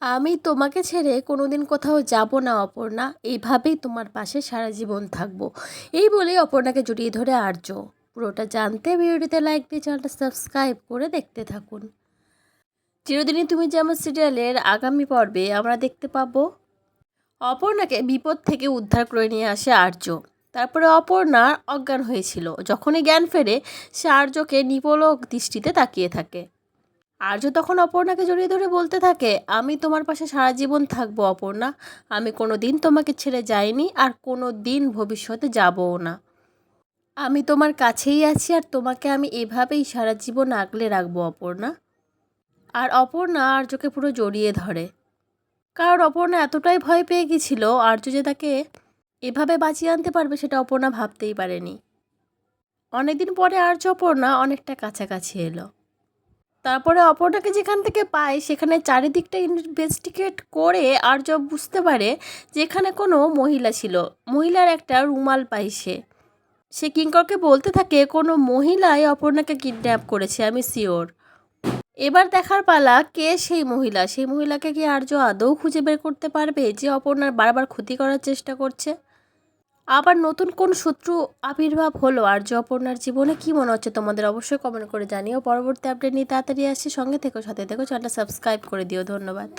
আমি তোমাকে ছেড়ে কোনোদিন কোথাও যাব না, অপর্ণা। এইভাবেই তোমার পাশে সারা জীবন থাকব। এই বলেই অপর্ণাকে জড়িয়ে ধরে আর্য। পুরোটা জানতে ভিডিওটিতে লাইক দিয়ে চ্যানেলটা সাবস্ক্রাইব করে দেখতে থাকুন। চিরদিনই তুমি যেমন সিরিয়ালের আগামী পর্বে আমরা দেখতে পাবো। অপর্ণাকে বিপদ থেকে উদ্ধার করে নিয়ে আসে আর্য। তারপরে অপর্ণা অজ্ঞান হয়েছিল। যখনই জ্ঞান ফেরে, সে আর্যকে নিপলক দৃষ্টিতে তাকিয়ে থাকে। আর্য তখন অপর্ণাকে জড়িয়ে ধরে বলতে থাকে, আমি তোমার পাশে সারা জীবন থাকব অপর্ণা। আমি কোনো দিন তোমাকে ছেড়ে যাইনি আর কোনো দিন ভবিষ্যতে যাবও না। আমি তোমার কাছেই আছি আর তোমাকে আমি এভাবেই সারা জীবন আগলে রাখব অপর্ণা। আর অপর্ণা আর্যকে পুরো জড়িয়ে ধরে। কারণ অপর্ণা এতটাই ভয় পেয়ে গেছিল, আর্য যে তাকে এভাবে বাঁচিয়ে আনতে পারবে সেটা অপর্ণা ভাবতেই পারেনি। অনেকদিন পরে আর্য অপর্ণা অনেকটা কাছাকাছি এলো। তারপরে অপর্ণাকে যেখান থেকে পায়, সেখানে চারিদিকটা ইনভেস্টিগেট করে আর্য বুঝতে পারে যে এখানে কোনো মহিলা ছিল। মহিলার একটা রুমাল পাই সে। সে কিঙ্করকে বলতে থাকে, কোনো মহিলাই অপর্ণাকে কিডন্যাপ করেছে, আমি শিওর এবার দেখার পালা, কে সেই মহিলা? সেই মহিলাকে কি আর্য আদৌ খুঁজে বের করতে পারবে যে অপর্ণার বারবার ক্ষতি করার চেষ্টা করছে? আবার নতুন কোন শত্রু আবির্ভাব হলো? আর্য অপর্ণার জীবনে কি মনে হচ্ছে তোমাদের? অবশ্যই কমেন্ট করে জানিও। পরবর্তী আপডেট নিয়ে তাড়াতাড়ি আসছি। সঙ্গে থেকো, সাথে থেকো। চ্যানেলটা সাবস্ক্রাইব করে দিও। ধন্যবাদ।